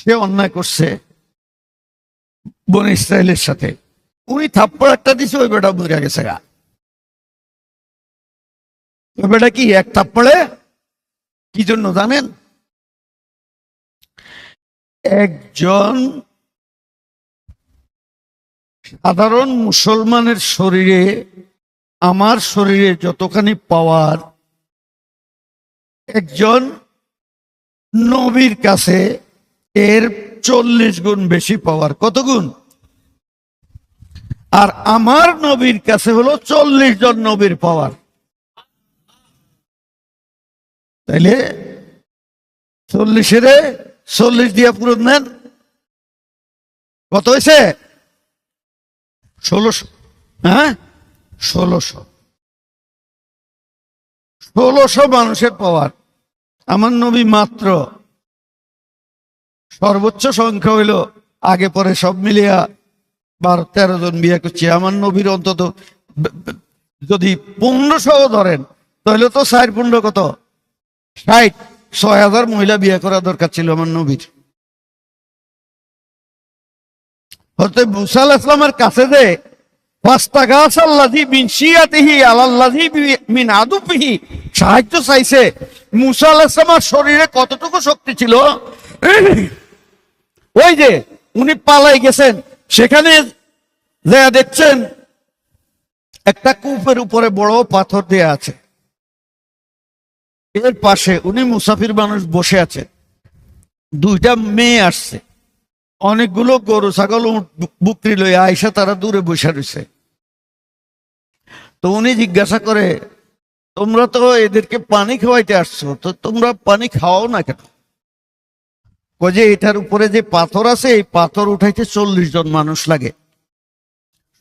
সে অন্যায় করছে বন ইসরায়েলের সাথে। উনি থাপ্পড় একটা দিছে, ওই বেটা মরে গেছে গা। ওই বেটা কি, এক থাপ্পড়ে? কি জন্য জানেন? একজন সাধারণ মুসলমানের শরীরে, আমার শরীরে যতখানি পাওয়ার, একজন নবীর কাছে এর চল্লিশ গুণ বেশি পাওয়ার। কত গুণ? আর আমার নবীর কাছে হলো চল্লিশ জন নবীর পাওয়ার। তাইলে চল্লিশের চল্লিশ দিয়ে পূরণ নেন। কত হয়েছে? ষোলোশো হ্যাঁ? ষোলোশো। ষোলোশো মানুষের পাওয়ার। আমার নবী মাত্র সর্বোচ্চ সংখ্যা হইল, আগে পরে সব মিলিয়া বারো তেরো জন বিয়ে করছে। আমার নবীর অন্তত যদি পনেরোশো ধরেন, তাহলে তো ষাট পনেরো কত? ষাট, ছয় হাজার মহিলা বিয়ে করা দরকার ছিল আমার নবীর। হতে মুসা আলাহ ইসলামের কাছে যে আল্লাহি সাহায্য চাইছে। মুসা ইসলামের শরীরে কতটুকু শক্তি ছিল? ওই যে উনি পালাই গেছেন, সেখানে যা দেখছেন, একটা কূপের উপরে বড় পাথর দেয়া আছে। এর পাশে উনি মুসাফির মানুষ বসে আছে। দুইটা মেয়ে আসছে। অনেকগুলো গরু, ছাগল বুকরি লই আইসা তারা দূরে বসে রয়েছে। তো উনি জিজ্ঞাসা করে, তোমরা তো এদেরকে পানি খাওয়াইতে আসছো, তো তোমরা পানি খাওয়াও না কেন? যে এটার উপরে যে পাথর আছে, এই পাথর উঠাইতে চল্লিশ জন মানুষ লাগে।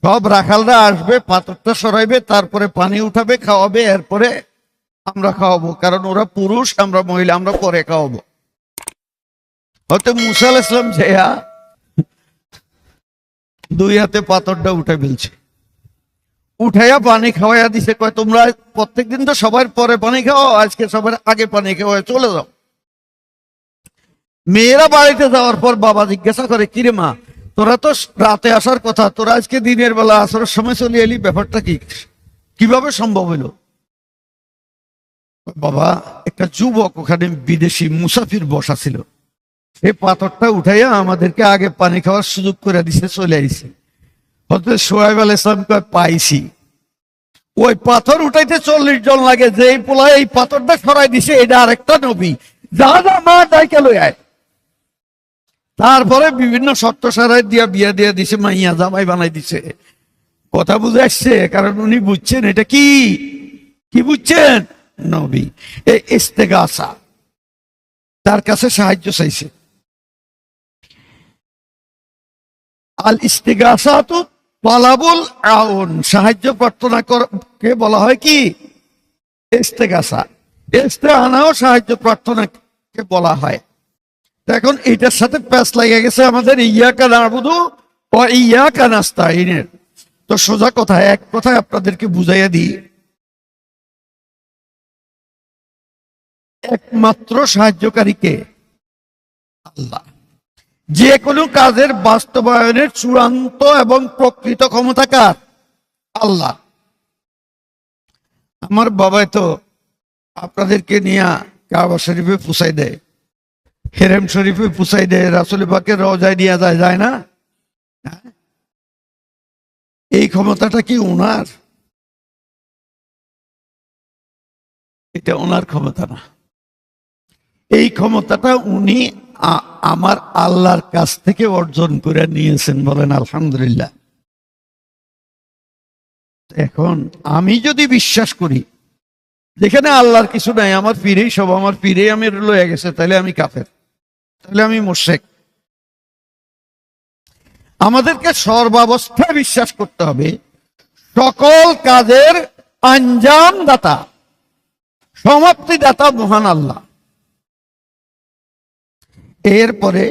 সব রাখালরা আসবে, পাথরটা সরাইবে, তারপরে পানি উঠাবে, খাওয়াবে, এরপরে আমরা খাওয়াবো। কারণ ওরা পুরুষ, আমরা মহিলা, আমরা পরে খাওয়াবো। হয়তো মুসা আলাইহিস ইসলাম যেয়া দুই হাতে পাথরটা উঠে ফেলছে। উঠাইয়া পানি খাওয়াইয়া দিছে, কয় তোমরা প্রত্যেকদিন তো সবার পরে পানি খাও, আজকে সবার আগে পানি খাওয়াই চলে যাও। মেয়েরা বাড়িতে যাওয়ার পর বাবা জিজ্ঞাসা করে কিরে মা, তোরা তো রাতে আসার কথা, তোরা আজকে দিনের বেলা আসার সময় চলে এলি, ব্যাপারটা কি? কীভাবে সম্ভব হলো? বাবা, একটা যুবক ওখানে বিদেশি মুসাফির বসা ছিল। সে পাথরটা উঠাইয়া আমাদেরকে আগে পানি খাওয়ার সুযোগ করে দিছে, চলে আইছে। হয়তো সোহাইব আল পাইছি। ওই পাথর উঠাইতে চল্লিশ জন লাগে যে এই পোলা এই পাথরটা সরাই দিছে, এটা আরেকটা নবী। যা যা মা ডাইকে লই আয়? তারপরে বিভিন্ন শর্ত সারাই দিয়া বিয়া দিয়া দিছে, মাইয়া জামাই বানাই দিছে। কথা বুঝে আসছে, কারণ উনি বুঝছেন এটা কি? কি বুঝছেন? নবী। এই তার কাছে সাহায্য চাইছে। আল ইস্তেগাসা তো পালাবুল আউন। সাহায্য প্রার্থনা কে বলা হয় কি? ইস্তেগাসা। ইস্তেহানাও সাহায্য প্রার্থনাকে বলা হয়। এখন এটার সাথে প্যাচ লেগে গেছে আমাদের ইয়াকা নাবুদু ও ইয়াকা নাস্তাইনের তো সোজা কথা, এক কথায় আপনাদেরকে বুঝাইয়া দিই। একমাত্র সাহায্যকারীকে আল্লাহ। যে কোনো কাজের বাস্তবায়নের চূড়ান্ত এবং প্রকৃত ক্ষমতাকার আল্লাহ। আমার বাবাই তো আপনাদেরকে নিয়ে কাবা শরীফে পুষাই দেয়। হেরেম শরীফে পুষাই দেয় রাসুল পাকে রজায় নিয়ে যায় যায় না? হ্যাঁ? এই ক্ষমতাটা কি ওনার এটা ওনার ক্ষমতা না। এই ক্ষমতাটা উনি আমার আল্লাহর কাছ থেকে অর্জন করে নিয়েছেন বলেন আলহামদুলিল্লাহ। এখন আমি যদি বিশ্বাস করি, যেখানে আল্লাহর কিছু নাই, আমার পীরেই সব, আমার পীরেই আমি লয়ে গেছে, তাহলে আমি কাফের। তাহলে আমি মোশেক আমাদেরকে সর্বাবস্থায় বিশ্বাস করতে হবে। সকল কাজের আঞ্জাম দাতা সমাপ্তি দাতা মহান আল্লাহ। এরপরে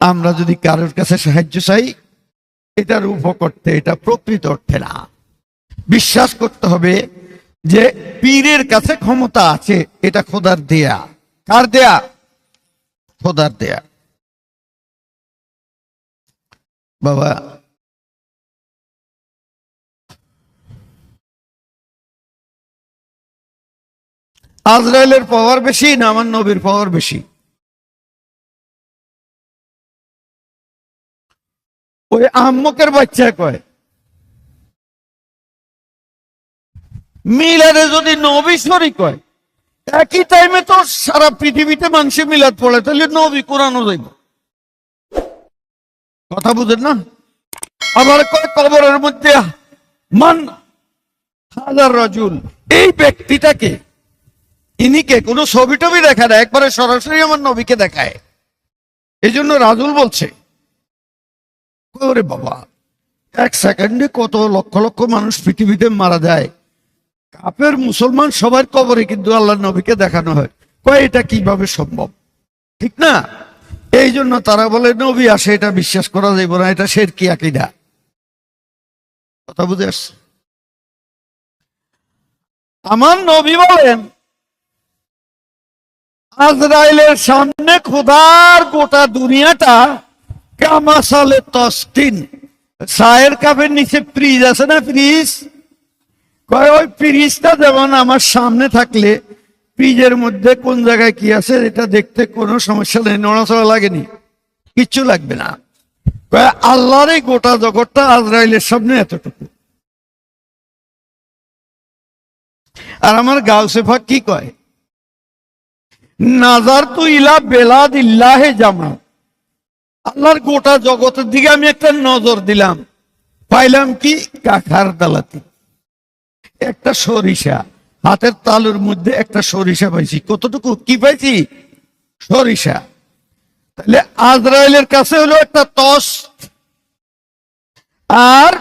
আমরা যদি কারোর কাছে সাহায্য চাই, এটার উপকর্তে, এটা প্রকৃত অর্থে না। বিশ্বাস করতে হবে যে পীরের কাছে ক্ষমতা আছে, এটা খোদার দেয়া। কার দেয়া? খোদার দেয়া বাবা। আজরাইলের পাওয়ার বেশি না আমার নবীর পাওয়ার বেশি? ওই আম্মকের বাচ্চা কয়। মিলাদে যদি নবী শরীক হয় একই টাইমে তো সারা পৃথিবীতে মানুষে মিলাদ পড়ে, তাহলে নবী কোরআনও যাইব কথা বুঝেন না? আবার কবরের মধ্যে, মান হাজার রাজুল এই ব্যক্তিটাকে ইনিকে কোনো ছবি টবি দেখা দেয় একবারে সরাসরি আমার নবীকে দেখায়। এই জন্য রাজুল বলছে বাবা, এক সেকেন্ডে কত লক্ষ লক্ষ মানুষ পৃথিবীতে মারা যায়। কাপের মুসলমান সবার কবরে কিন্তু আল্লাহ নবীকে দেখানো হয়। কয়, এটা কীভাবে সম্ভব? ঠিক না? এই জন্য তারা বলে, নবী আসে, এটা বিশ্বাস করা যাইব না, এটা শের কি আকিদা। কথা বুঝে আসছে? আমার নবী বলেন, আজরাইলের সামনে খোদার গোটা দুনিয়াটা কামাসালে তস্তিন চায়ের কাপের নিচে ফ্রিজ আছে না ফ্রিজ? কয়, ওই ফ্রিজটা যেমন আমার সামনে থাকলে, ফ্রিজের মধ্যে কোন জায়গায় কি আছে এটা দেখতে কোনো সমস্যা নেই, নড়াচড়া লাগেনি, কিচ্ছু লাগবে না। কয়, আল্লাহর এই গোটা জগৎটা আজরাইলের সামনে এতটুকু। আর আমার গাউসে ফাঁক কি কয় নাজার তু ইলা বেলাদ ইল্লাহে জামা। আল্লাহর গোটা জগতের দিকে আমি একটা নজর দিলাম, পাইলাম কি কাখার দালাতি। একটা সরিষা, হাতের তালুর মধ্যে একটা সরিষা পাইছি। কতটুকু? কি পাইছি? সরিষা। তাহলে আজরায়েলের কাছে হলো একটা তস আর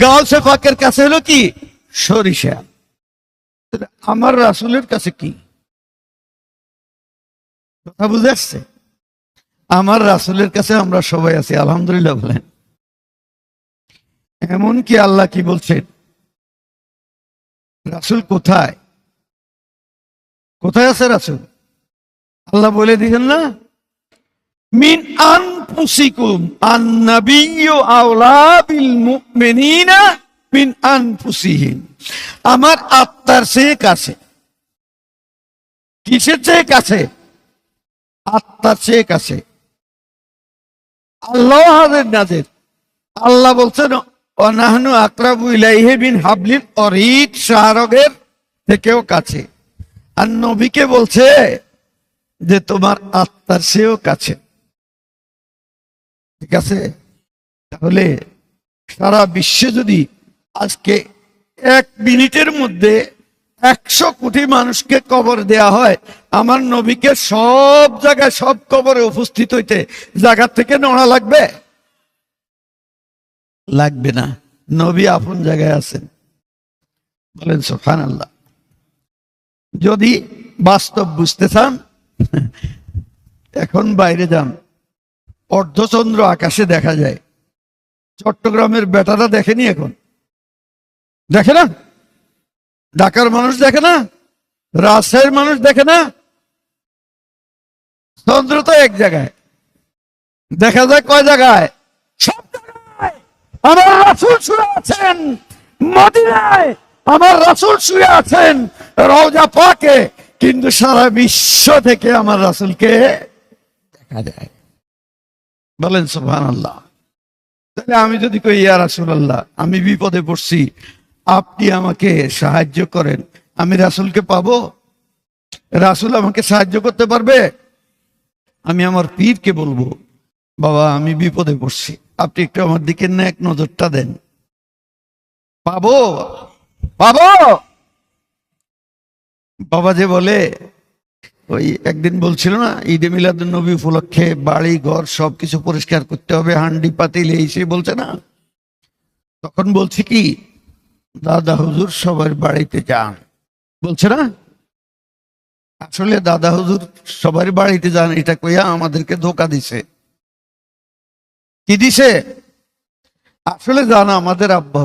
গাউসে ফাঁকের কাছে হলো কি? সরিষা। আমার রাসুলের কাছে কি? কথা বুঝে আসছে? আমার রাসুলের কাছে আমরা সবাই আছি, আলহামদুলিল্লাহ বলেন। এমন কি আল্লাহ কি বলছেন? রাসুল কোথায়? কোথায় আছে রাসুল? আল্লাহ বলে দিলেন না? মিন আনফুসিকুম আন্নাবিয়্যু আওলা বিল মুমিনিনা মিন আনফুসিহিম। আমার আত্মার চেয়ে কাছে। কিসের চেয়ে কাছে? আত্মার চেয়ে কাছে। আল্লাহ হাজের নাজের। আল্লাহ বলছেন অনাহনু আকরাবু ইলাইহে বিন হাবলিল অরিদ শাহরগের থেকেও কাছে। আর নবীকে বলছে যে, তোমার আত্মার সেও কাছে। ঠিক আছে? তাহলে সারা বিশ্বে যদি আজকে এক মিনিটের মধ্যে একশো কোটি মানুষকে কবর দেয়া হয়, আমার নবীকে সব জায়গায় সব কবরে উপস্থিত হইতে জায়গা থেকে নড়া লাগবে? লাগবে না। নবী আপন জায়গায় আছেন। বলেন সোফান আল্লাহ যদি বাস্তব বুঝতে চান, এখন বাইরে যান। অর্ধচন্দ্র আকাশে দেখা যায়। চট্টগ্রামের বেটারা দেখেনি এখন? দেখে না? ঢাকার মানুষ দেখে না? রাজশাহীর মানুষ দেখে না? চন্দ্র তো এক জায়গায়। দেখা যায় কয় জায়গায়? সব আমার রাসুল শুয়ে আছেন। মদিনায় আমার রাসুল শুয়ে আছেন। রওজা পাকে, কিন্তু সারা বিশ্ব থেকে আমার রাসুলকে দেখা যায়। বলেন সুবহান আল্লাহ তাহলে আমি যদি কই, ইয়া রাসুল আল্লাহ আমি বিপদে পড়ছি, আপনি আমাকে সাহায্য করেন, আমি রাসুলকে পাবো? রাসুল আমাকে সাহায্য করতে পারবে? আমি আমার পীরকে বলব, বাবা, আমি বিপদে পড়ছি। আপনি একটু আমার দিকে এক নজরটা দেন। পাবো পাবো বাবা যে বলে, ওই একদিন বলছিল না, ঈদে মিলাদ নবী উপলক্ষে বাড়ি, ঘর সবকিছু পরিষ্কার করতে হবে, হান্ডি পাতিল এই সে বলছে না। তখন বলছে কি, দাদা হুজুর সবার বাড়িতে যান। বলছে না? আসলে দাদা হুজুর সবার বাড়িতে যান, এটা কইয়া আমাদেরকে ধোকা দিছে। কি দিছে? আসলে জানা আমাদের আব্বা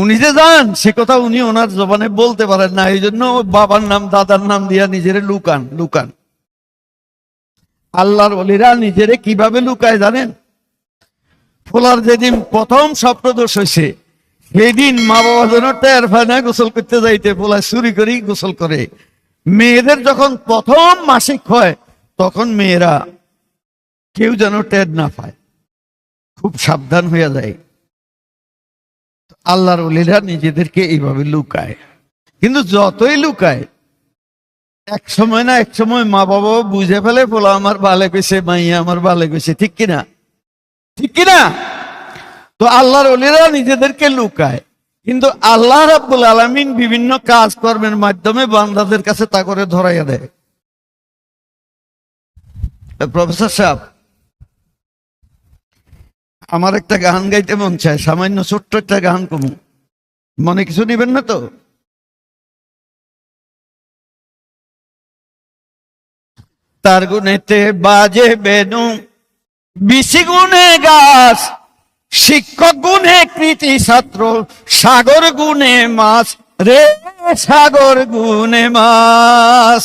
উনি যে যান, সে কথা উনি ওনার জবানে বলতে পারেন না, এই জন্য বাবার নাম, দাদার নাম দিয়া নিজের লুকান লুকান। আল্লাহর অলিরা নিজেরে কীভাবে লুকায় জানেন? ফোলার যেদিন প্রথম স্বপ্নদোষ হয়েছে, সেদিন মা বাবা যেন টের পায় গোসল করতে যাইতে, ফোলা চুরি করেই গোসল করে। মেয়েদের যখন প্রথম মাসিক হয়, তখন মেয়েরা কেউ যেন টের না পায়। খুব সাবধান হইয়া যায়। আল্লাহর অলিরা নিজেদেরকে এইভাবে লুকায়। কিন্তু যতই লুকায়, এক সময় না এক সময় মা বাবা বুঝে ফেলে বলো আমার ভালো গেছে মাইয়া আমার ভালো গেছে ঠিক কিনা? ঠিক কিনা? তো আল্লাহর অলিরা নিজেদেরকে লুকায়। কিন্তু আল্লাহ রাব্বুল আলমিন বিভিন্ন কাজ কর্মের মাধ্যমে বান্দাদের কাছে তা করে ধরাইয়া দেয়। প্রফেসর সাহেব আমার একটা গান গাইতে মন চায়, সামান্য ছোট্ট একটা গান কমু। মনে কিছু নিবেন না তো? তার গুণেতে বাজে বেনু, বিশি গুণে গাছ, শিক্ষক গুণে কৃতি ছাত্র, সাগর গুণে মাছ, রে সাগর গুণে মাছ।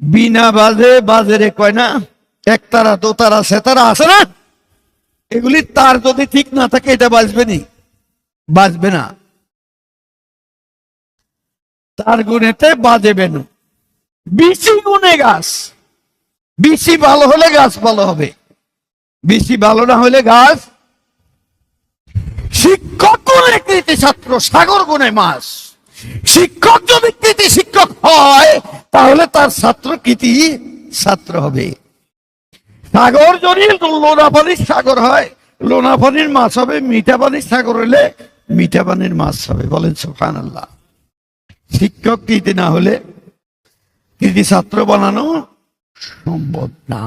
বিনা বাজে বাজে রে, কয় না? একতারা, দোতারা, সেতারা আছে না? এগুলি তার যদি ঠিক না থাকে, এটা বাজবে নি। বাজবে না। তার গুণেতে বাজে বেনু। বিচি গুণে গাছ। বিচি ভালো হলে গাছ ভালো হবে। বিচি ভালো না হলে গাছ। শিক্ষক গুণে কৃতি ছাত্র, সাগর গুণে মাছ। শিক্ষক যদি কৃতি শিক্ষক হয়, তাহলে তার ছাত্র কৃতি ছাত্র হবে। সাগর যদি লোনা পানির সাগর হয়। লোনা পানির মাছ হবে মিঠা পানির সাগর হলে মিঠা পানির মাছ হবে, বলেন সুফান আল্লাহ শিক্ষক কৃতি না হলে কৃতি ছাত্র বানানো সম্ভব না।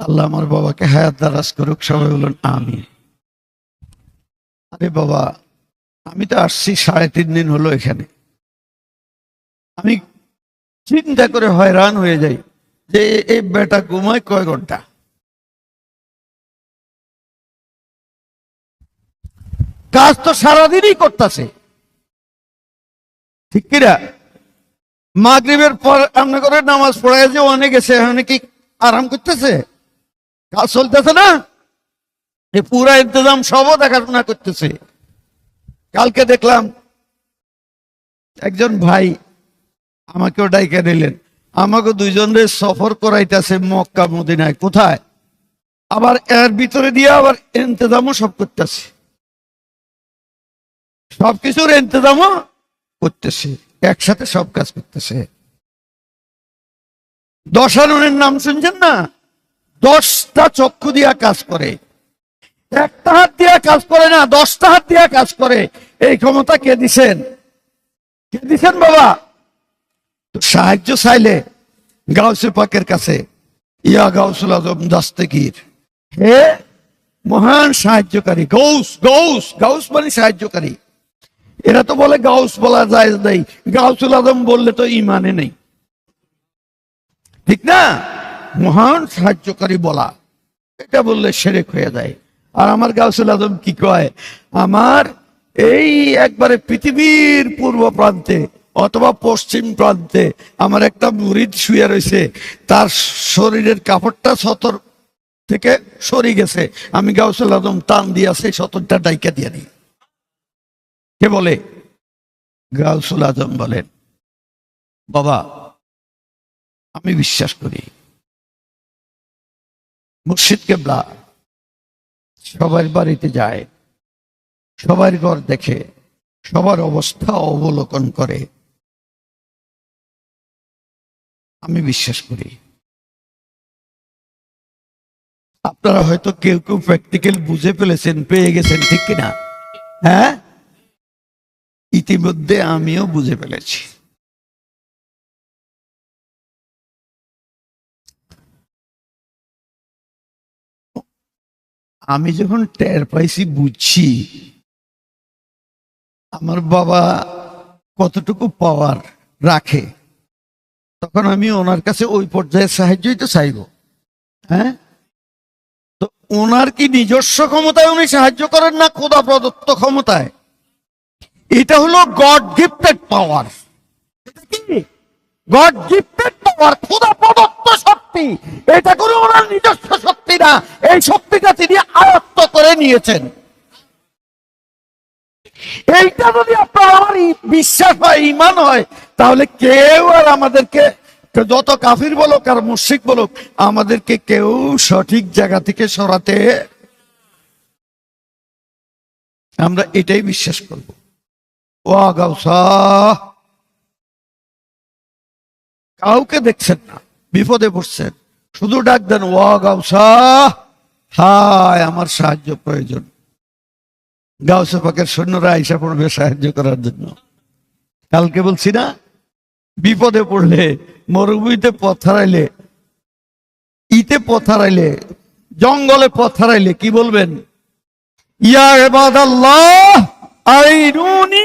আল্লাহ আমার বাবাকে হায়াত দারাজ করুক, সবাই বলুন আমি আরে বাবা, আমি তো আসছি সাড়ে তিন দিন হলো এখানে। আমি চিন্তা করে হয়রান হয়ে যাই যে এই বেটা ঘুমায় কয় ঘণ্টা? কাজ তো সারাদিনই করতেছে। ঠিক কিরা মাগরিবের পর আপনি করে নামাজ পড়ায় যে অনেক এসে এখন কি আরাম করতেছে? কাজ চলতেছে না? এ পুরা ইন্তজাম সবও দেখাশোনা করতেছে। কালকে দেখলাম একজন ভাই আমাকেও ডাইকা নিলেন আমাকে দুইজনে সফর করাইতেছে মক্কা, মদিনায়। কোথায়? আবার এর ভিতরে দিয়ে আবার ইন্তজামও সব করতেছে। সবকিছুর ইন্তজামও করতেছে। একসাথে সব কাজ করতেছে। দশাননের নাম শুনছেন না? দশটা চক্ষু দিয়া কাজ করে। একটা হাত দিয়া কাজ করে না, দশটা হাত দিয়া কাজ করে। এই ক্ষমতা কে দিছেন? কে দিছেন বাবা? সাহায্য চাইলে গাউসে পাকের কাছে, ইয়া গাউসুল আজম দাস্তেগীর, হে মহান সাহায্যকারী গৌস গৌস গাউস মানে সাহায্যকারী। এরা তো বলে গাউস বলা যায় নেই, গাউসুল আজম বললে তো ইমানে নেই। ঠিক না? মহান সাহায্যকারী বলা, এটা বললে সেরেক হয়ে যায়। আর আমার গাউসুল আজম কি কয়? আমার এই একবারে পৃথিবীর পূর্ব প্রান্তে অথবা পশ্চিম প্রান্তে আমার একটা মুরিদ শুয়ে রয়েছে, তার শরীরের কাপড়টা সতর থেকে সরি গেছে। আমি গাউসুল আজম টান দিয়ে সেই সতরটা ডাইকা দিয়ে নিই কে বলে? গাউসুল আজম বলেন, বাবা, আমি বিশ্বাস করি, মুর্শিদ কেবলা সবার বাড়িতে যায়, সবার ঘর দেখে, সবার অবস্থা অবলোকন করে আমি বিশ্বাস করি। আপনারা হয়তো কেউ কেউ প্র্যাকটিক্যাল বুঝে ফেলেছেন, পেয়ে গেছেন, ঠিক কিনা হ্যাঁ? ইতিমধ্যে আমিও বুঝে ফেলেছি। আমি যখন টের পাইছি, বুঝছি, আমার বাবা কতটুকু পাওয়ার রাখে। তখন আমি ওনার কাছে ওই পর্যায়ে সাহায্যই তো চাইব। হ্যাঁ? তো ওনার কি নিজস্ব ক্ষমতায় উনি সাহায্য করেন না খোদা প্রদত্ত ক্ষমতায়? এটা হলো God gifted power God gifted power খোদা প্রদত্ত শক্তি। এটা কোনো ওনার নিজস্ব শক্তি না। এই শক্তিটা তিনি আয়ত্ত করে নিয়েছেন। এইটা যদি আপনার আমার বিশ্বাস হয় ইমান হয়, তাহলে কেউ আর আমাদেরকে যত কাফির বলুক আর মুশিক বলুক, আমাদেরকে কেউ সঠিক জায়গা থেকে সরাতে আমরা এটাই বিশ্বাস করব। ও কাউকে দেখছেন না, বিপদে পড়ছেন। শুধু ডাক দেন, ও গাউসা হায়, আমার সাহায্য প্রয়োজন। গাউসে পাকের সৈন্যরা আইসা পড়বে সাহায্য করার জন্য। কালকে বলছি না, বিপদে পড়লে, মরুভূমিতে পথ হারাইলে, ইতে পথ হারাইলে, জঙ্গলে পথ হারাইলে কি বলবেন? ইয়া এবাদাল্লাহ আইনুনি।